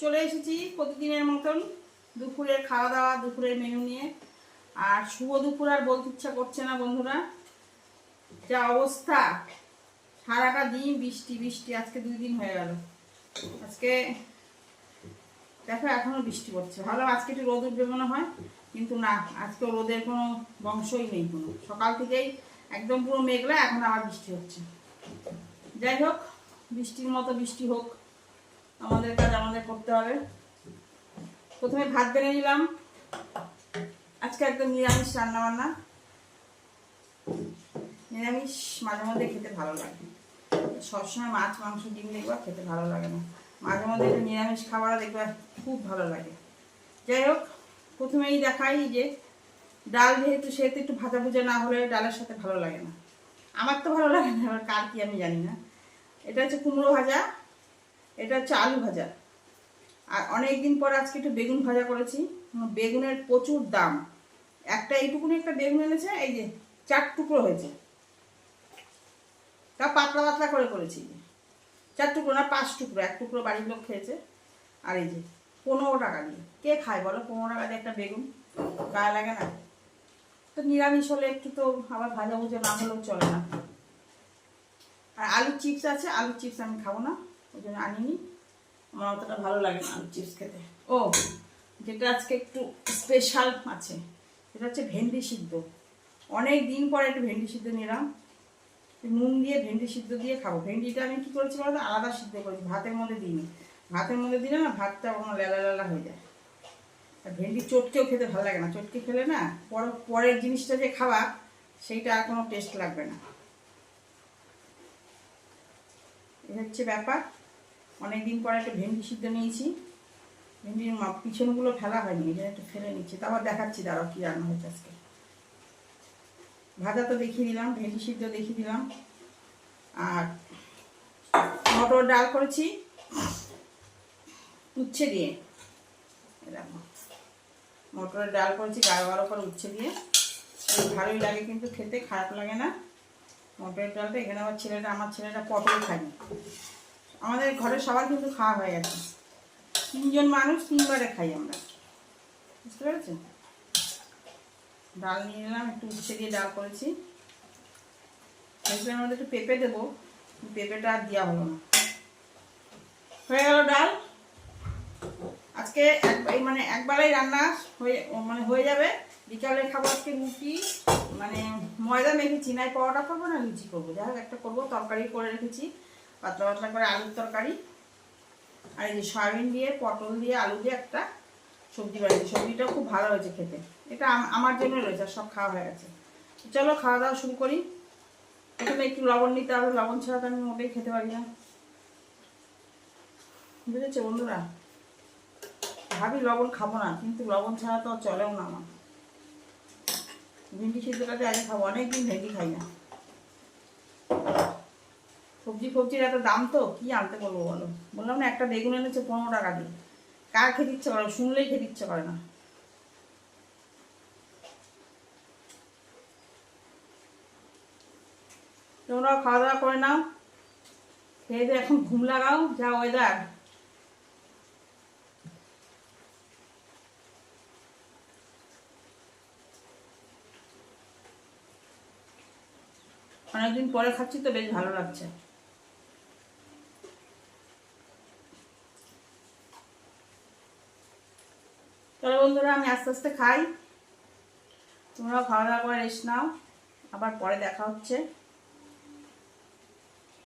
চলে এসেছি প্রতিদিনের মতন দুপুরের খাওয়া দাওয়া দুপুরের মেনু নিয়ে। আর শুভ দুপুর আর বলতে ইচ্ছা করছে না বন্ধুরা। যা অবস্থা, সারাটা দিন বৃষ্টি বৃষ্টি, আজকে দুই দিন হয়ে গেল। আজকে দেখো এখনও বৃষ্টি পড়ছে। ভালো আজকে একটু রোদ উঠবে মনে হয়, কিন্তু না, আজকে রোদের কোনো বংশই নেই কোনো। সকাল থেকেই একদম পুরো মেঘলা, এখন আবার বৃষ্টি হচ্ছে। যাই হোক, বৃষ্টির মতো বৃষ্টি হোক। আমাদের কাজ আমাদের করতে হবে। প্রথমে ভাত বেড়ে নিলাম। আজকে একদম নিরামিষ রান্না বান্না নিরামিষ মাঝে মধ্যে খেতে ভালো লাগে। সবসময় মাছ, মাংস, ডিম দেখবা খেতে ভালো লাগে না। মাঝে মধ্যে একটু নিরামিষ খাবার দেখবা খুব ভালো লাগে। যাই হোক, প্রথমেই দেখাই যে ডাল যেহেতু, সেহেতু একটু ভাজা ভুজা না হলে ডালের সাথে ভালো লাগে না। আমার তো ভালো লাগে না, এবার কার কি আমি জানি না। এটা হচ্ছে কুমড়ো ভাজা। এটা হচ্ছে আলু ভাজা। আর অনেক দিন পর আজকে একটু বেগুন ভাজা করেছি। বেগুনের প্রচুর দাম। একটা এইটুকুনি একটা বেগুন এনেছে, এই যে চার টুকরো হয়েছে। তা পাতলা পাতলা করে করেছি। চার টুকরো না, পাঁচ টুকরো, এক টুকরো বাড়ির লোক খেয়েছে। আর এই যে পনেরো টাকা দিয়ে। কে খায় বলো? পনেরো টাকা দিয়ে একটা বেগুন? গায়ে লাগে না? তো নিরামিষ হলে একটু তো আবার ভাজা ভুজা না হলেও চলে না। আর আলু চিপস আছে, আলু চিপস আমি খাব না। ওই জন্য আনিনি। আমার অতটা ভালো লাগে না আলু চিপস খেতে। ও, যেটা আজকে একটু স্পেশাল আছে, সেটা হচ্ছে ভেন্ডি সিদ্ধ। অনেক দিন পরে একটু ভেন্ডি সিদ্ধ নিলাম। নুন দিয়ে ভেন্ডি সিদ্ধ দিয়ে খাব। ভেন্ডিটা আমি কি করেছি বলতো? আলাদা সিদ্ধ করেছি, ভাতের মধ্যে দিইনি। ভাতের মধ্যে দিলে না ভাতটা কোনো লেলা লেলা হয়ে যায়। আর ভেন্ডি চটকেও খেতে ভালো লাগে না। চটকে খেলে না পর পরের জিনিসটা যে খাওয়া সেইটা আর কোনো টেস্ট লাগবে না। এই হচ্ছে ব্যাপার। অনেক দিন পরে একটা ভেন্ডি সিদ্ধ নিয়েছি। ভেন্ডির পিছনগুলো ফেলা হয়নি এটা একটু ফেলে নিচ্ছি। তারপর দেখাচ্ছি, দাঁড়াও কী রান্না হয়েছে আজকে। ভাজা তো দেখিয়ে দিলাম, ভেন্ডি সিদ্ধ দেখিয়ে দিলাম। আর মটর ডাল করেছি উচ্ছে দিয়ে। মটরের ডাল করেছি গাঢ় করে উচ্ছে দিয়ে। ভালোই লাগে কিন্তু খেতে, খারাপ লাগে না। মটরের ডালটা এখানে আমার ছেলেটা আমার ছেলেটা পটল খায়। আমাদের ঘরে সবার কিন্তু খাওয়া হয়ে গেছে। তিনজন মানুষ তিনবারে খাই আমরা। বুঝতে পেরেছেন? ডাল নিয়ে নিলাম, একটু উচ্ছে দিয়ে ডাল করেছি। ভেবেছিলাম আমাদের একটু পেঁপে দেবো। পেঁপেটা আর দেওয়া হলো না। হয়ে গেল ডাল। আজকে এক মানে একবারেই রান্না হয়ে মানে হয়ে যাবে। বিকালে খাব আজকে রুটি মানে ময়দা মেখেছি। নাই পরোটা করব না, লুচি করব যাই হোক, একটা করব, তরকারি করে রেখেছি। পাতলা পাতলা করে আলুর তরকারি। আর এই যে সয়াবিন দিয়ে, পটল দিয়ে, আলু দিয়ে একটা সবজি বানিয়েছি। সবজিটাও খুব ভালো হয়েছে খেতে। এটা আমার জন্য রয়েছে, আর সব খাওয়া হয়ে গেছে। চলো খাওয়া দাওয়া শুরু করি। প্রথমে একটু লবণ নিতে হবে। লবণ ছাড়া তো আমি মোটেই খেতে পারি না। বুঝেছ বন্ধুরা? ভাবি লবণ খাব না, কিন্তু লবণ ছাড়া তো চলেও না আমার। ভেন্ডি সিদ্ধটাতে আগে খাব। অনেকদিন ভেন্ডি খাই না। সবজি ফবজির এত দাম তো? কি আনতে বলব বলো? বললাম না, একটা বেগুন এনেছে পনেরো টাকা দিয়ে। কার খেতে ইচ্ছে করে? শুনলেই খেতে ইচ্ছে করে না। তোমরাও খাওয়া দাওয়া করে নাও। খেয়ে দিয়ে এখন ঘুম লাগাও, যা ওয়েদার অনেকদিন পরে খাচ্ছি তো, বেশ ভালো লাগছে। চলো বন্ধুরা আমি আস্তে আস্তে খাই। তোমরাও খাওয়া দাওয়া করে রেস্ট নাও। আবার পরে দেখা হচ্ছে।